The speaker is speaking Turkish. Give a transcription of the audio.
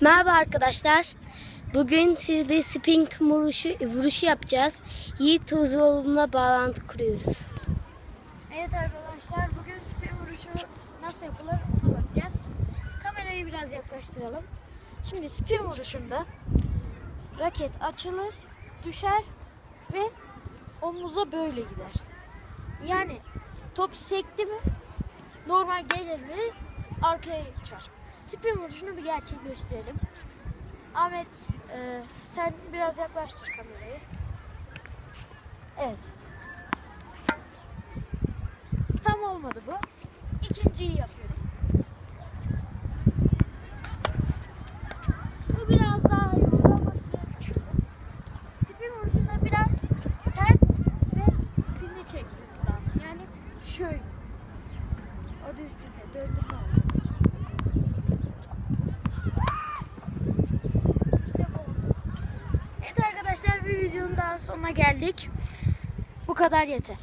Merhaba arkadaşlar. Bugün sizde spin vuruşu, vuruşu yapacağız. Yiğit Tuzuoğlu'na bağlantı kuruyoruz. Evet arkadaşlar bugün spin vuruşu nasıl yapılır ona bakacağız. Kamerayı biraz yaklaştıralım. Şimdi spin vuruşunda raket açılır, düşer ve omuza böyle gider. Yani top sekti mi normal gelir mi arkaya uçar. Spin vuruşunu bir gerçekleştirelim. Ahmet e, sen biraz yaklaştır kamerayı. Evet. Tam olmadı bu. İkinciyi yapıyorum. Bu biraz daha iyi oldu ama spin vuruşunda biraz sert ve spinli çekmeniz lazım. Yani şöyle. Adı üstünde döndürme olacak. İşte bu oldu. Evet arkadaşlar bir videonun daha sonuna geldik. Bu kadar yeter.